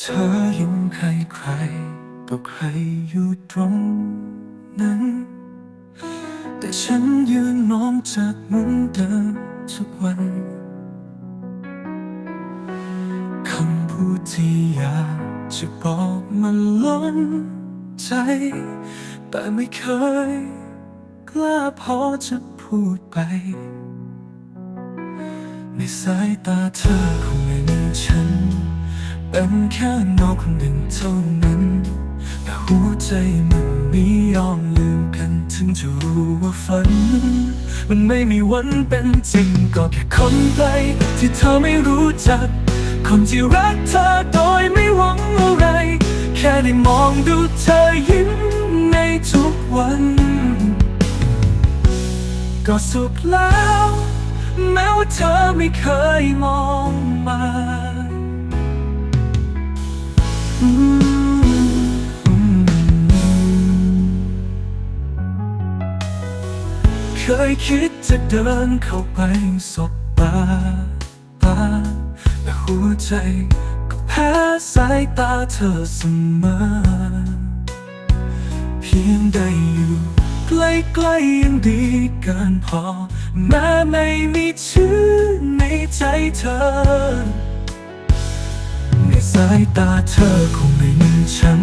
เธอยิ้มใครใครก็ใครอยู่ตรงนั้น แต่ฉันยืนมองจากมุมเดิมทุกวันคำพูดที่อยากจะบอกมันล้นใจ แต่ไม่เคย กล้าพอจะพูดไป ในสายตาเธอคงไม่มีฉัน เป็นแค่นกคนหนึ่งเท่านั้น แต่หัวใจมันไม่ยอมลืมกัน ถึงจะรู้ว่าฝัน มันไม่มีวันเป็นจริง ก็แค่คนไกลที่เธอไม่รู้จัก คนที่รักเธอโดยไม่หวังอะไร แค่ได้มองดูเธอยิ้มในทุกวัน ก็สุขแล้ว แม้ว่าเธอไม่เคยมองมา เคยคิดจะเดินเข้าไปสบตาตาแต่หัวใจก็แพ้สายตาเธอเสมอ เพียงได้อยู่ใกล้ๆยังดีเกินพอ แม้ไม่มีชื่อในใจเธอ ในสายตาเธอคงไม่มีฉัน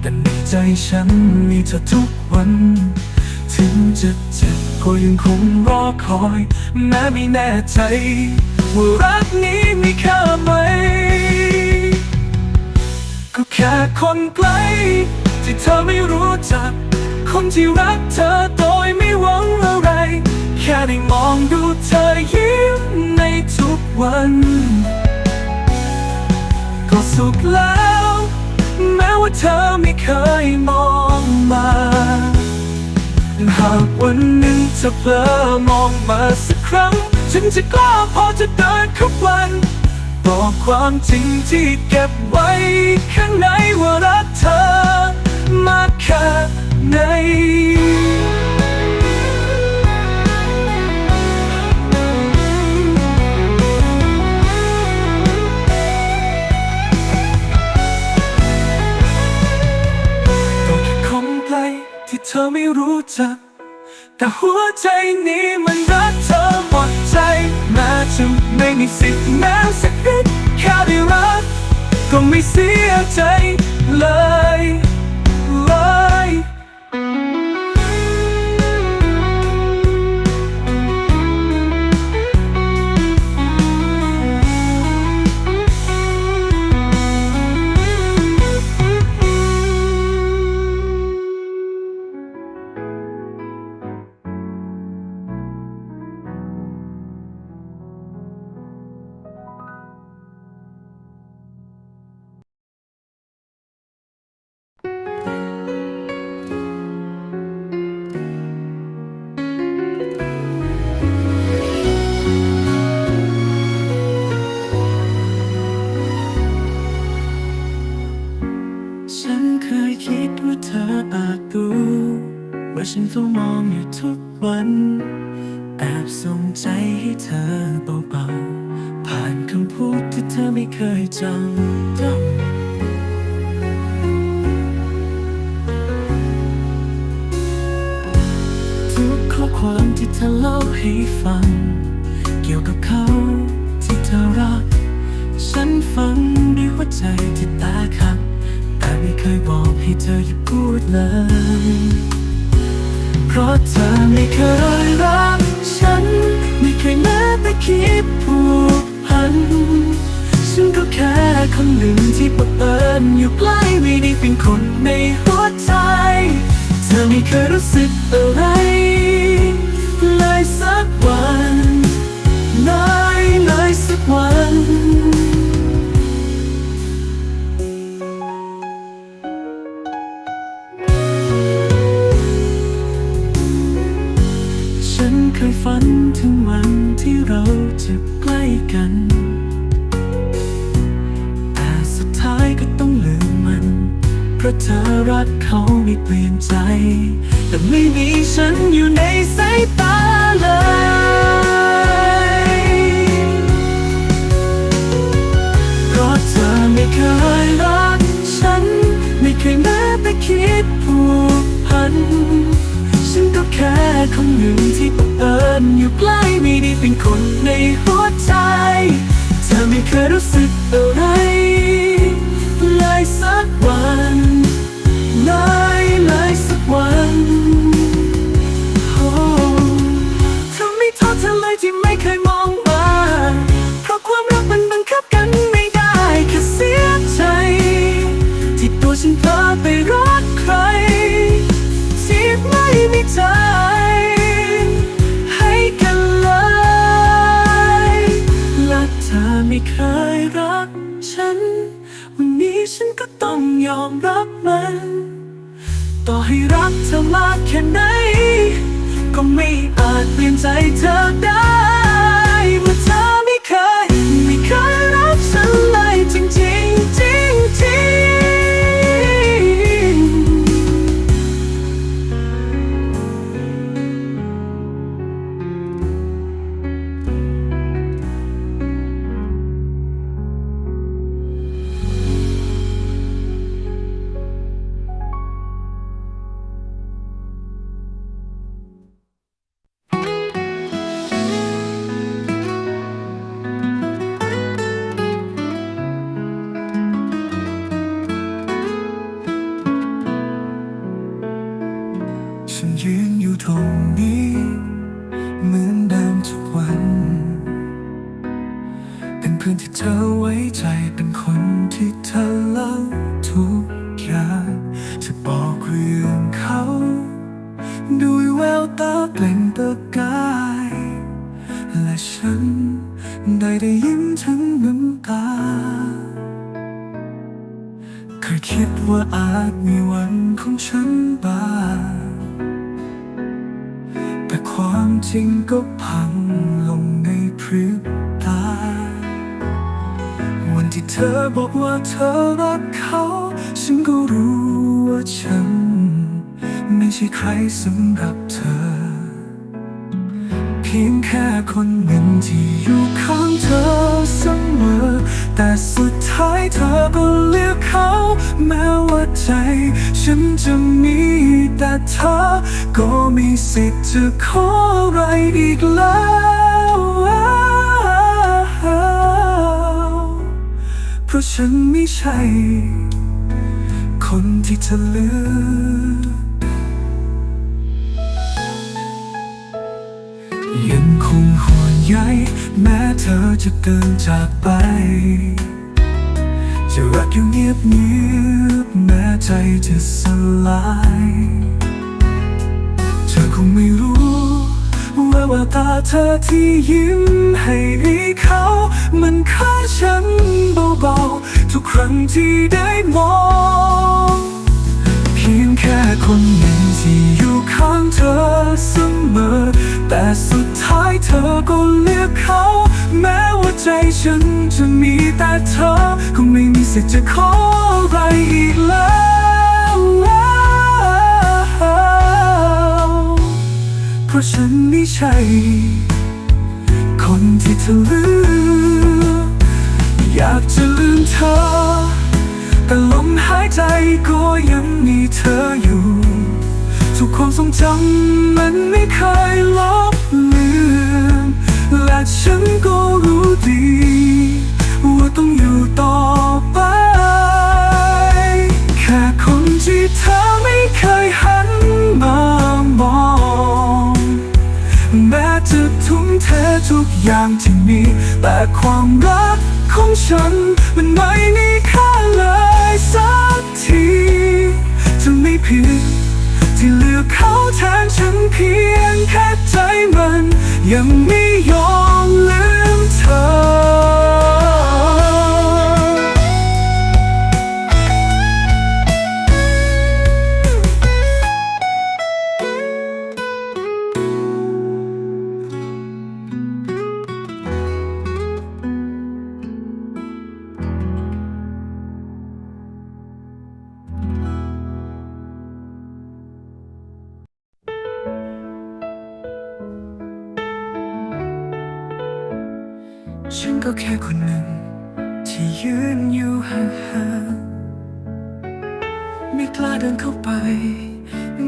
แต่ในใจฉันมีเธอทุกวัน ถึงจะเจ็บก็ยังคงรอคอย แม้ไม่แน่ใจ ว่ารักนี้มีค่าไหม ก็แค่คนไกล ที่เธอไม่รู้จัก คนที่รักเธอโดยไม่หวังอะไร แค่ได้มองดูเธอยิ้มในทุกวัน ก็สุขแล้ว แม้ว่าเธอไม่เคยมองากวันหนึ่งเธอเผลอมองมาสักครั้ง ฉันจะกล้าพอจะเดินเข้าวันบอกความจริงที่เก็บไว้ข้างในว่ารักเธอมากแค่ไหนตัวแค่คนไกลที่เธอไม่รู้จัก แต่หัวใจนี้มันรักเธอหมดใจแม้จะไม่มีสิทธิ์แม้สักนิดแค่ได้รัก ก็ไม่เสียใจเลยเลย วัน แอบส่งใจให้เธอเบาๆ ผ่านคำพูดที่เธอไม่เคยจำจำทุกข้อความที่เธอเล่าให้ฟัง เกี่ยวกับเขาที่เธอรัก ฉันฟังด้วยหัวใจที่ตกหักแต่ไม่เคยบอกให้เธอหยุดพูดเลย เพราะเธอไม่เคยรักฉัน ไม่เคยแม้แต่คิดผูกพัน ฉันก็แค่คนหนึ่งที่ปะเอิญอยู่ใกล้ไม่ได้เป็นคนในหัวใจ เธอไม่เคยรู้สึกอะไรเลย ใจแต่ไม่มีฉันอยู่ในสายตาเลยเพราะเธอไม่เคยรักฉัน ไม่เคยแม้แต่คิดผูกพัน ฉันก็แค่คนหนึ่งที่บังเอิญอยู่ใกล้ไม่ได้เป็นคนในหัวใจ เธอไม่เคยรู้สึกอะไร ไม่เคยรักฉัน วันนี้ฉันก็ต้องยอมรับมัน ต่อให้รักเธอมากแค่ไหน ก็ไม่อาจเปลี่ยนใจเธอได้ เขา ฉันก็รู้ว่าฉัน ไม่ใช่ใครสำหรับเธอ เพียงแค่คนหนึ่งที่อยู่ข้างเธอเสมอ แต่สุดท้ายเธอก็เลือกเขา แม้ว่าใจ ฉันจะมีแต่เธอ ก็มีสิทธิ์จะขออะไรอีกแล้ว ราะฉันไม่ใช่ คนที่เธอเลือกยังคงห่วงใยแม้เธอจะเดินจากไป จะรักอยู่เงียบเงียบๆแม้ใจจะสลาย ว่าแววตาเธอที่ยิ้มให้เขา มันฆ่าฉันเบาๆ ทุกครั้งที่ได้มอง เพียงแค่คนหนึ่งที่อยู่ข้างเธอเสมอ แต่สุดท้ายเธอก็เลือกเขา แม้ว่าใจฉันจะมีแต่เธอ ก็ไม่มีสิทธิ์จะขออะไรอีกแล้ว ราะฉันไม่ใช่ คนที่เธอเลือกอยากจะลืมเธอ แต่ลมหายใจก็ยังมีเธออยู่ ทุกความทรงจำมันไม่เคยลบเลือนและฉันก็รู้ดี ว่าต้องอยู่ต่อ เธอทุกอย่างที่มี แต่ความรักของฉัน มันไม่มีค่าเลยสักทีจะไม่ผิดที่เลือกเขาแทนฉันเพียงแค่ใจมันยังมี ฉันก็แค่คนหนึ่ง ที่ยืนอยู่ห่างๆไม่กล้าเดินเข้าไป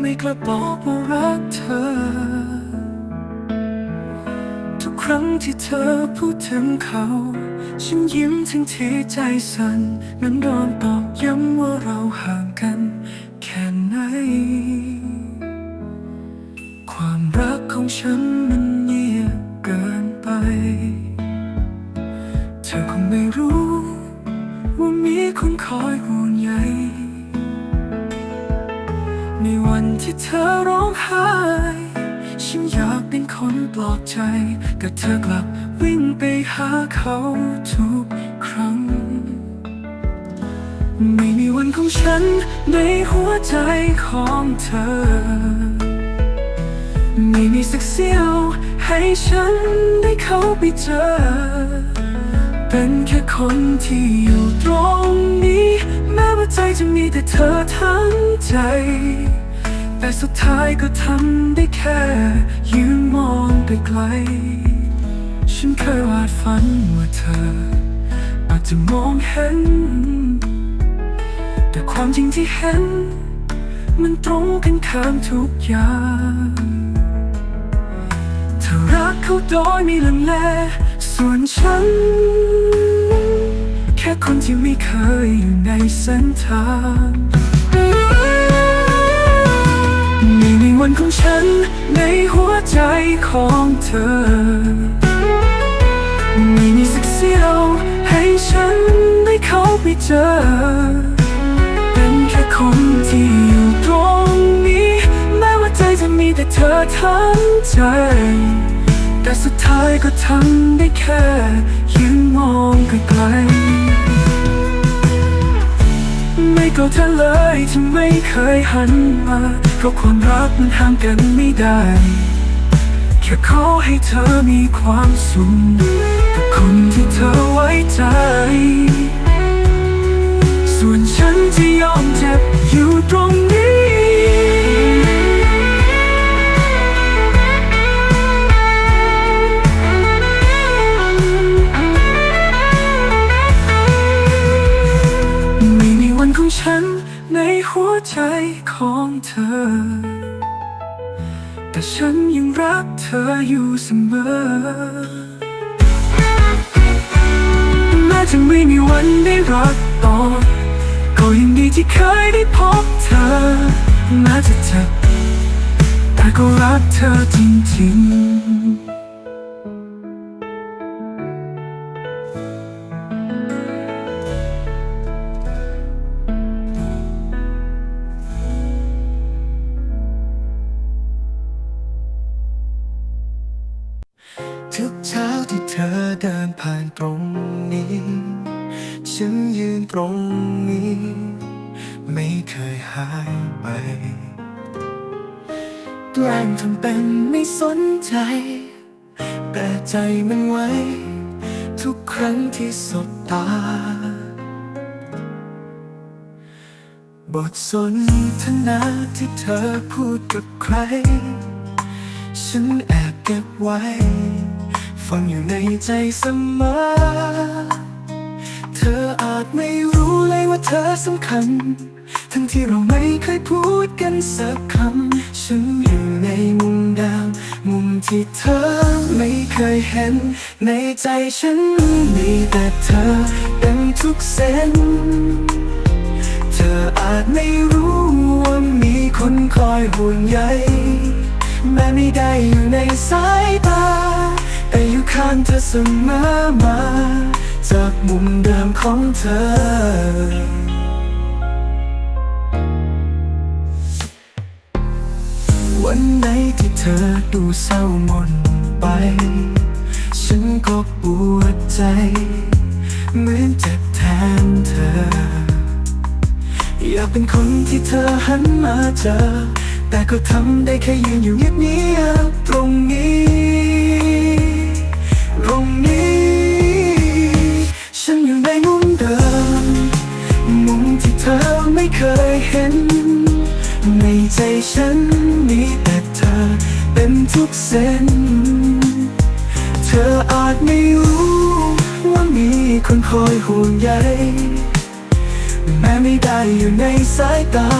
ไม่กล้าบอกว่ารักเธอ ทุกครั้งที่เธอพูดถึงเขา ฉันยิ้มทั้งที่ใจสั่นเหมันโดนตอกย้ำว่าเราห่างกัน แค่ไหน ความรักของฉันมันเงียบเกินไป คอยห่วงใยในวันที่เธอร้องไห้ฉันอยากเป็นคนปลอบใจก็เธอกลับวิ่งไปหาเขาทุกครั้ง ไม่มีวันของฉันในหัวใจของเธอ ไม่มีสักเสี้ยวให้ฉันได้เข้าไปเจอ เป็นแค่คนที่อยู่ตรงนี้ แม้ว่าใจจะมีแต่เธอทั้งใจ แต่สุดท้ายก็ทำได้แค่ ยืนมองไปไกล ฉันเคยวาดฝันว่าเธอ อาจจะมองเห็น แต่ความจริงที่เห็น มันตรงกันข้ามทุกอย่างเธอรักเขาโดยม่ลังเลส่วนฉัน ที่ไม่เคยอยู่ในเส้นทางนี่ในวันของฉันในหัวใจของเธอม่มีสักเสี้ยวให้ฉันได้เข้าไปเจอ เป็นแค่คนที่อยู่ตรงนี้ แม้ว่าใจจะมีแต่เธอทั้งใจแต่สุดท้ายก็ทำได้แค่ยืนมองไกลๆ ก็เธอเลยที่ไม่เคยหันมา เพราะความรักมันห้ามกันไม่ได้ แค่ขอให้เธอมีความสุขกับคนที่เธอไว้ใจ ส่วนฉันจะยอมเจ็บอยู่ตรงนี้ ฉันในหัวใจของเธอ แต่ฉันยังรักเธออยู่เสมอ แม้จะไม่มีวันได้รักต่อ ก็ยังดีที่เคยได้พบเธอ แม้จะเจ็บแต่ก็รักเธอจริงๆ มันไว้ ทุกครั้งที่สบตา บทสนทนาที่เธอพูดกับใคร ฉันแอบเก็บไว้ ฟังอยู่ในใจเสมอ เธออาจไม่รู้เลยว่าเธอสำคัญ ทั้งที่เราไม่เคยพูดกันสักคำ ฉันอยู่ในมุมดาวมุม ที่เธอไม่เคยเห็น ในใจฉันมีแต่เธอเต็มทุกเส้น เธออาจไม่รู้ว่ามีคนคอยห่วงใยแม้ไม่ได้อยู่ในสายตา แต่อยู่ข้างเธอเสมอมา จากมุมเดิมของเธอวันไหนที่ อดูเศร้าหมนไป ฉันก็ปวดใจ เหมือนเจ็บแทนเธอ อยากเป็นคนที่เธอหันมาเจอ แต่ก็ทำได้แค่ยืนอยู่เงียบๆตรงนี้ ตรงนี้ ฉันอยู่ในมุมเดิม มุมที่เธอไม่เคยเห็น ในใจฉันมี ทุกเส้น เธออาจไม่รู้ว่ามีคนคอยห่วงใยแม้ไม่ได้อยู่ในสายตา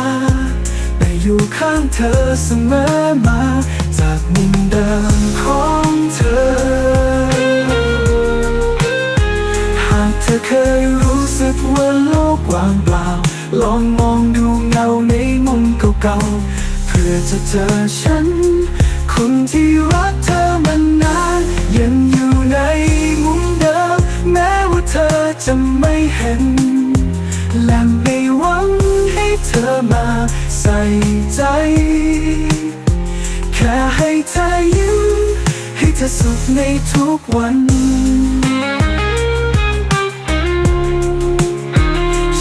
แต่อยู่ข้างเธอเสมอมา จากมุมเดิมของเธอ หากเธอเคยรู้สึกว่าโลกว่างเปล่า ลองมองดูเงาในมุมเก่าๆ เพื่อจะเจอฉัน คนที่รักเธอมานานยังอยู่ในมุมเดิม แม้ว่าเธอจะไม่เห็น และไม่หวังให้เธอมาใส่ใจ แค่ให้เธอยิ้มให้เธอสุขในทุกวัน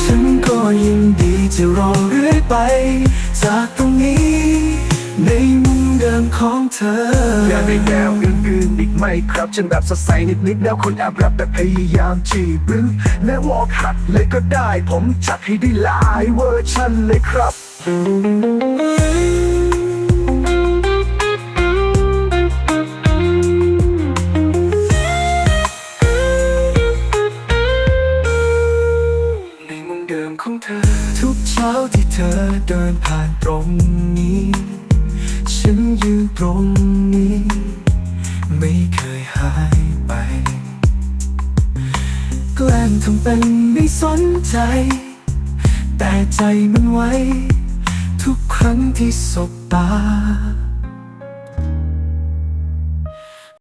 ฉันก็ยินดีจะรอเรื่อยไป จากตรงนี้ ดิมของเธออยากได้แนวอื่นๆอีกไหมครับฉันแบบสดใสนิดๆแล้วคนแอบรับแบบพยายามจีบหรือและวอกหัดเลยก็ได้ ผมจัดให้ได้หลายเวอร์ชันเลยครับ